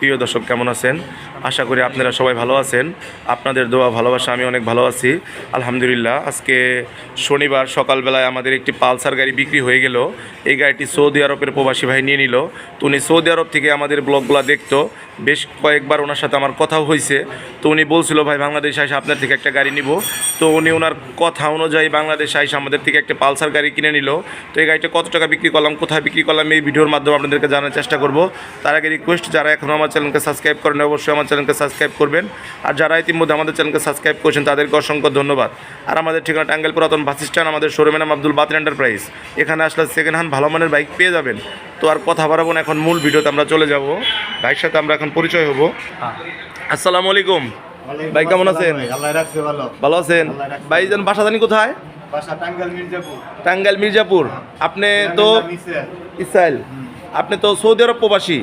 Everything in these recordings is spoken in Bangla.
প্রিয় দর্শক, কেমন আছেন? আশা করি আপনারা সবাই ভালো আছেন। আপনাদের দোয়া, ভালোবাসা, আমি অনেক ভালো আছি। আলহামদুলিল্লাহ, আজকে শনিবার সকালবেলায় আমাদের একটি পালসার গাড়ি বিক্রি হয়ে গেল। এই গাড়িটি সৌদি আরবের প্রবাসী ভাই নিয়ে নিল। তো উনি সৌদি আরব থেকে আমাদের ব্লগগুলো দেখতো। বেশ কয়েকবার ওনার সাথে আমার কথাও হয়েছে তো উনি বলছিল, ভাই, বাংলাদেশ আইসা আপনার থেকে একটা গাড়ি নিব। তো উনি ওনার কথা অনুযায়ী বাংলাদেশ আইসা আমাদের থেকে একটা পালসার গাড়ি কিনে নিল। তো এই গাড়িটা কত টাকা বিক্রি করলাম, কোথায় বিক্রি করলাম, এই ভিডিওর মাধ্যমে আপনাদেরকে জানার চেষ্টা করব। তার আগে রিকোয়েস্ট যারা এখন আমার চ্যানেলকে সাবস্ক্রাইব করেন অবশ্যই আমার চ্যানেলকে সাবস্ক্রাইব করবেন। আর যারা ইতিমধ্যে আমাদের চ্যানেলকে সাবস্ক্রাইব করছেন তাদেরকে অসংখ্য ধন্যবাদ। আর আমাদের ঠিকানা টাঙ্গাইল পুরাতন বাস স্ট্যান্ড আমাদের শোরুমের নাম আব্দুল বাতিন এন্টারপ্রাইজ এখানে আসলে সেকেন্ড হ্যান্ড ভালো মানের বাইক পেয়ে যাবেন। তো আর কথা বাড়াবো না এখন মূল ভিডিওতে আমরা চলে যাব। ভাইয়ের সাথে আমরা এখন পরিচয় হব। আসসালামু আলাইকুম। ভাই কেমন আছেন? আল্লাহ রাখছে ভালো। ভালো আছেন? ভাই যেন বাসা জানি কোথায়? টাঙ্গাইল মির্জাপুর। আপনি তো ইসরায়েল। আপনি তো সৌদি আরব প্রবাসী।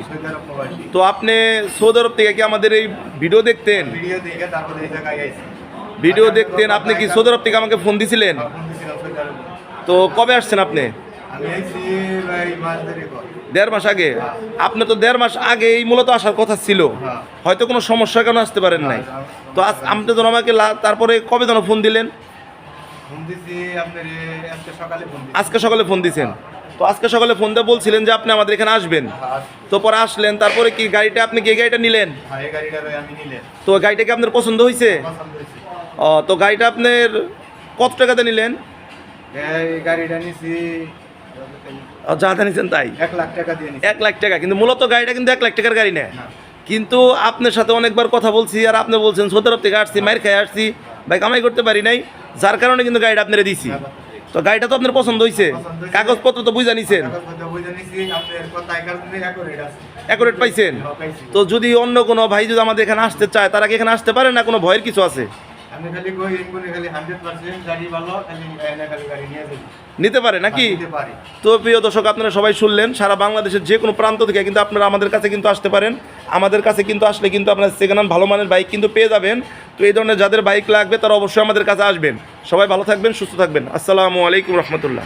তো আপনি সৌদি আরব থেকে কি আমাদের এই ভিডিও দেখতেন? ভিডিও ভিডিও দেখতেন আপনি কি সৌদি আরব থেকে আমাকে ফোন দিছিলেন? আরবে। তো কবে আসছেন আপনি? দেড় মাস আগে? আপনি তো দেড় মাস আগে এই মূলত আসার কথা ছিল। হ্যাঁ। হয়তো কোনো সমস্যার কারণে আসতে পারেন নাই? তো আজ আপনি তো আমাকে তারপরে কবে যেন ফোন দিলেন? আজকে সকালে ফোন দিছেন? তো আজকে সকালে ফোন দিয়ে বলছিলেন যে আপনি আমাদের এখানে আসবেন। তো পরে আসলেন তারপরে কি গাড়িটা আপনি কি গাড়িটা নিলেন? আমি নিলেন। তো গাড়িটা কি আপনার পছন্দ হয়েছে? ও, তো গাড়িটা আপনার কত টাকাতে নিলেন? এই গাড়িটা নিছি যা তাই? এক লাখ টাকা দিয়ে এক লাখ টাকা কিন্তু মূলত গাড়িটা কিন্তু এক লাখ টাকার গাড়ি না। কিন্তু আপনার সাথে অনেকবার কথা বলছি আর আপনি বলছেন সৌদি আরব থেকে আসছি মায়ের খেয়ে আসছি ভাই কামাই করতে পারি নাই যার কারণে কিন্তু গাড়িটা আপনারা দিছি। তো গাড়িটা তো আপনার পছন্দ হয়েছে কাগজপত্র তো বুঝা নিছেন। অ্যাকুরেট পাইছেন? হ্যাঁ, তো যদি অন্য কোনো ভাই যদি আমাদের এখানে আসতে চায় তারা কি এখানে আসতে পারে না? কোনো ভয়ের কিছু আছে? আমি খালি কই ইনগুলি খালি 100% গাড়ি ভালো খালি এনে খালি গাড়ি নিয়ে যাই নিতে পারে নাকি? তো প্রিয় দর্শক আপনারা সবাই শুনলেন সারা বাংলাদেশের যে কোনো প্রান্ত থেকে কিন্তু আপনারা আমাদের কাছে কিন্তু আসতে পারেন। আমাদের কাছে কিন্তু আসলে কিন্তু আপনার সেকেন্ড হ্যান্ড ভালো মানের বাইক কিন্তু পেয়ে যাবেন। তো এই ধরনের যাদের বাইক লাগবে তারা অবশ্যই আমাদের কাছে আসবেন। সবাই ভালো থাকবেন সুস্থ থাকবেন। আসসালামু আলাইকুম রহমতুল্লাহ।